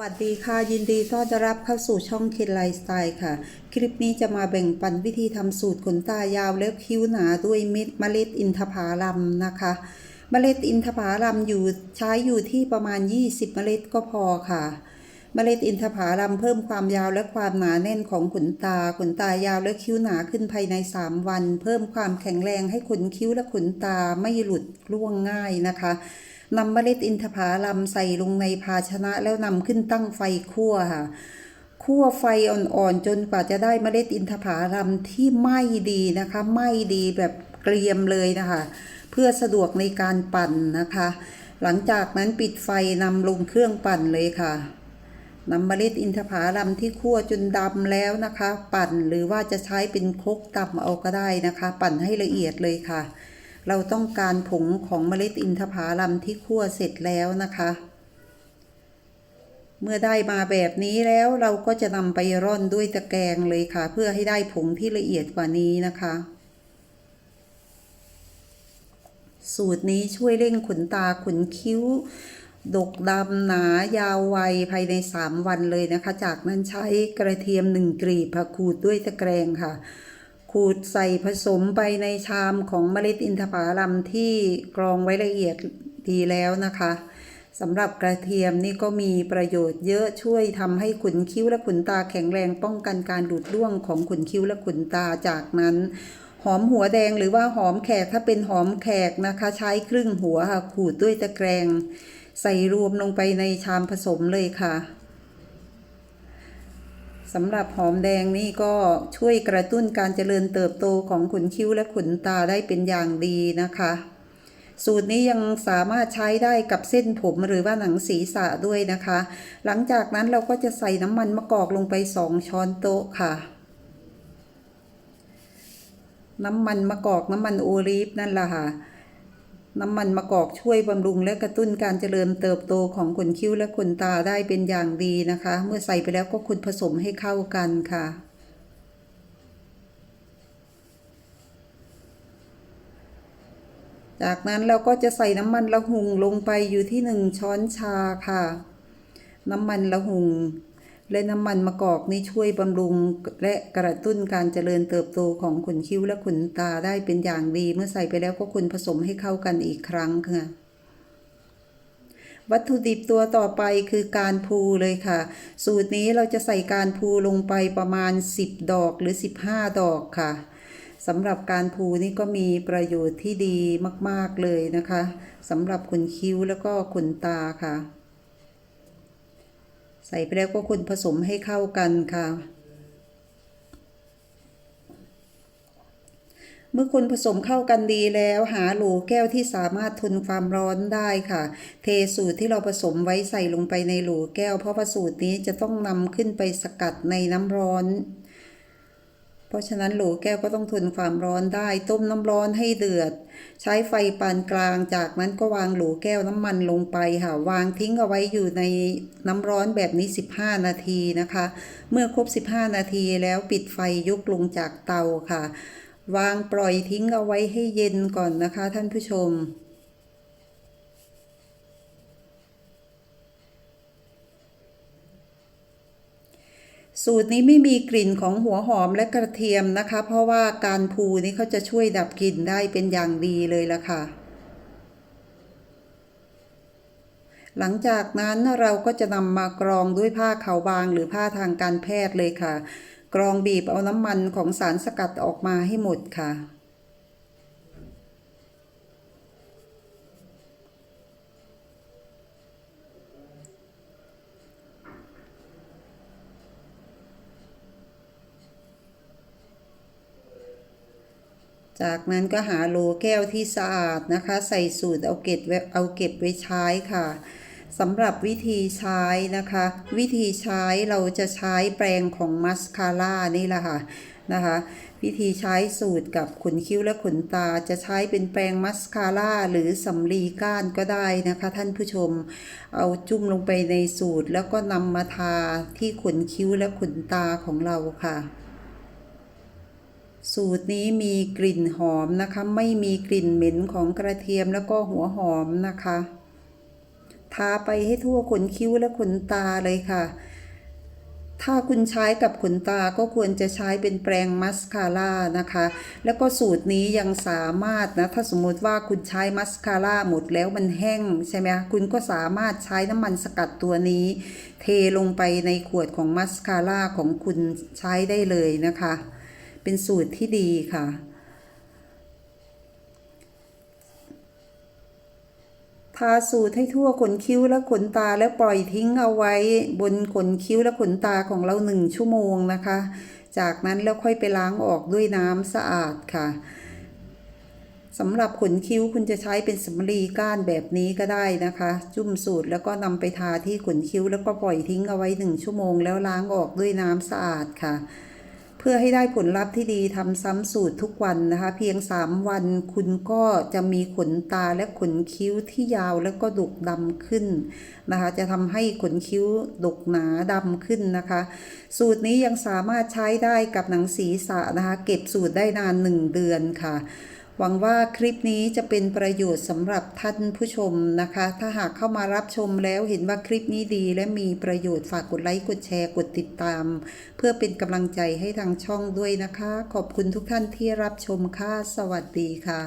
วัสดีค่ะ ยินดีต้อนรับเข้าสู่ช่องเคนไลฟ์สไตล์ค่ะ คลิปนี้จะมาแบ่งปันวิธีทำสูตรขนตายาวและคิ้วหนาด้วยเม็ดเมล็ดอินทผลัมนะคะเมล็ดอินทผลัมอยู่ใช้อยู่ที่ประมาณ 20 เมล็ดก็พอค่ะเมล็ดอินทผลัมเพิ่มความยาวและความหนาแน่นของขนตา ขนตายาวและคิ้วหนาขึ้นภายใน 3 วัน เพิ่มความแข็งแรงให้ขนคิ้วและขนตาไม่หลุดร่วงง่ายนะคะ นำเมล็ดอินทผลัมใส่ลงในภาชนะแล้วนำขึ้นตั้งไฟคั่วค่ะคั่วไฟอ่อนๆจนกว่าจะได้เมล็ดอินทผลัมที่ไหม้ดีนะคะไหม้ดีแบบเกรียมเลยนะคะ เพื่อสะดวกในการปั่นนะคะ หลังจากนั้นปิดไฟนำลงเครื่องปั่นเลยค่ะนำเมล็ดอินทผลัมที่คั่วจนดำแล้วนะคะ ปั่นหรือว่าจะใช้เป็นครกตำเอาก็ได้นะคะ ปั่นให้ละเอียดเลยค่ะ เราต้องการผงของเมล็ดอินทผลัมที่คั่วเสร็จแล้วนะคะ เมื่อได้มาแบบนี้แล้วเราก็จะนำไปร่อนด้วยตะแกรงเลยค่ะ เพื่อให้ได้ผงที่ละเอียดกว่านี้นะคะ สูตรนี้ช่วยเร่งขนตาขนคิ้ว ดกดำหนายาวไวภายใน 3 วันเลยนะคะ จากนั้นใช้กระเทียม1กรีบค่ะขูดด้วยตะแกรงค่ะ ขูดใส่ผสมไปในชามของเมล็ดอินทผลัมที่กรองไว้ละเอียดดีแล้วนะคะสำหรับกระเทียมนี่ก็มีประโยชน์เยอะช่วยทำให้ขนคิ้วและขนตาแข็งแรงป้องกันการหลุดร่วงของขนคิ้วและขนตาจากนั้น หอมหัวแดงหรือว่าหอมแขกถ้าเป็นหอมแขกนะคะ ใช้ครึ่งหัวค่ะขูดด้วยตะแกรง ใส่รวมลงไปในชามผสมเลยค่ะ สำหรับหอมแดงนี่ก็ช่วยกระตุ้นการเจริญเติบโตของขนคิ้วและขนตาได้เป็นอย่างดีนะคะ สูตรนี้ยังสามารถใช้ได้กับเส้นผมหรือว่าหนังศีรษะด้วยนะคะ หลังจากนั้นเราก็จะใส่น้ำมันมะกอกลงไป 2 ช้อนโต๊ะค่ะ น้ำมันมะกอกน้ำมันโอลีฟนั่นแหละค่ะ น้ำมันมะกอกช่วยบำรุงและกระตุ้นการเจริญเติบโตของขนคิ้วและขนตาได้เป็นอย่างดีนะคะ เมื่อใส่ไปแล้วก็คนผสมให้เข้ากันค่ะ จากนั้นเราก็จะใส่น้ำมันละหุงลงไปอยู่ที่หนึ่งช้อนชาค่ะ น้ำมันละหุง และน้ำมันมะกอกนี่ช่วยบำรุงและกระตุ้นการเจริญเติบโตของขนคิ้วและขนตาได้เป็นอย่างดี เมื่อใส่ไปแล้วก็คนผสมให้เข้ากันอีกครั้งค่ะวัตถุดิบตัวต่อไปคือการพูเลยค่ะ สูตรนี้เราจะใส่การพูลงไปประมาณ 10 ดอกหรือ 15 ดอกค่ะสำหรับการพูนี่ก็มีประโยชน์ที่ดีมาก ๆ เลยนะคะสำหรับขนคิ้วแล้วก็ขนตาค่ะ ส่ไปแล้วก็คนผสมให้เข้ากันค่ะ เมื่อคนผสมเข้ากันดีแล้วหาโหลแก้วที่สามารถทนความร้อนได้ค่ะ เทสูตรที่เราผสมไว้ใส่ลงไปในโหลแก้ว เพราะว่าสูตรนี้จะต้องนำขึ้นไปสกัดในน้ำร้อน เพราะฉะนั้นโหลแก้วก็ต้องทนความร้อนได้ ต้มน้ำร้อนให้เดือด ใช้ไฟปานกลางจากนั้นก็วางโหลแก้วน้ำมันลงไปค่ะวางทิ้งเอาไว้อยู่ในน้ำร้อนแบบนี้ 15 นาทีนะคะ เมื่อครบ 15 นาทีแล้วปิดไฟยกลงจากเตาค่ะ วางปล่อยทิ้งเอาไว้ให้เย็นก่อนนะคะ ท่านผู้ชม สูตรนี้ไม่มีกลิ่นของหัวหอมและกระเทียมนะคะ เพราะว่าการพูนี้เขาจะช่วยดับกลิ่นได้เป็นอย่างดีเลยละค่ะ หลังจากนั้นเราก็จะนำมากรองด้วยผ้าขาวบางหรือผ้าทางการแพทย์เลยค่ะ กรองบีบเอาน้ำมันของสารสกัดออกมาให้หมดค่ะ จากนั้นก็หาโหลแก้วที่สะอาดนะคะ ใส่สูตรเอาเก็บเอาเก็บไว้ใช้ค่ะสำหรับวิธีใช้นะคะ วิธีใช้เราจะใช้แปรงของมัสคาร่านี่แหละค่ะนะคะวิธีใช้สูตรกับขนคิ้วและขนตาจะใช้เป็นแปรงมัสคาร่าหรือสำลีก้านก็ได้นะคะ ท่านผู้ชมเอาจุ่มลงไปในสูตรแล้วก็นำมาทาที่ขนคิ้วและขนตาของเราค่ะ สูตรนี้มีกลิ่นหอมนะคะ ไม่มีกลิ่นเหม็นของกระเทียมแล้วก็หัวหอมนะคะ ทาไปให้ทั่วขนคิ้วและขนตาเลยค่ะ ถ้าคุณใช้กับขนตาก็ควรจะใช้เป็นแปรงมัสคาร่านะคะ แล้วก็สูตรนี้ยังสามารถนะ ถ้าสมมติว่าคุณใช้มัสคาร่าหมดแล้วมันแห้งใช่ไหมคุณก็สามารถใช้น้ำมันสกัดตัวนี้ เทลงไปในขวดของมัสคาร่าของคุณใช้ได้เลยนะคะ เป็นสูตรที่ดีค่ะ ทาสูตรให้ทั่วขนคิ้วและขนตาแล้วปล่อยทิ้งเอาไว้บนขนคิ้วและขนตาของเราหนึ่งชั่วโมงนะคะ จากนั้นแล้วค่อยไปล้างออกด้วยน้ำสะอาดค่ะสำหรับขนคิ้วคุณจะใช้เป็นสำลีก้านแบบนี้ก็ได้นะคะ จุ่มสูตรแล้วก็นำไปทาที่ขนคิ้วแล้วก็ปล่อยทิ้งเอาไว้หนึ่งชั่วโมง แล้วล้างออกด้วยน้ำสะอาดค่ะ เพื่อให้ได้ผลลัพธ์ที่ดีทำซ้ำสูตรทุกวันนะคะ เพียง 3 วันคุณก็จะมีขนตาและขนคิ้วที่ยาวแล้วก็ดกดำขึ้นนะคะ จะทำให้ขนคิ้วดกหนาดำขึ้นนะคะ สูตรนี้ยังสามารถใช้ได้กับหนังศีรษะนะคะ เก็บสูตรได้นาน 1 เดือนค่ะ หวังว่าคลิปนี้จะเป็นประโยชน์สำหรับท่านผู้ชมนะคะ ถ้าหากเข้ามารับชมแล้วเห็นว่าคลิปนี้ดีและมีประโยชน์ฝากกดไลค์กดแชร์กดติดตาม เพื่อเป็นกำลังใจให้ทางช่องด้วยนะคะ ขอบคุณทุกท่านที่รับชมค่ะ สวัสดีค่ะ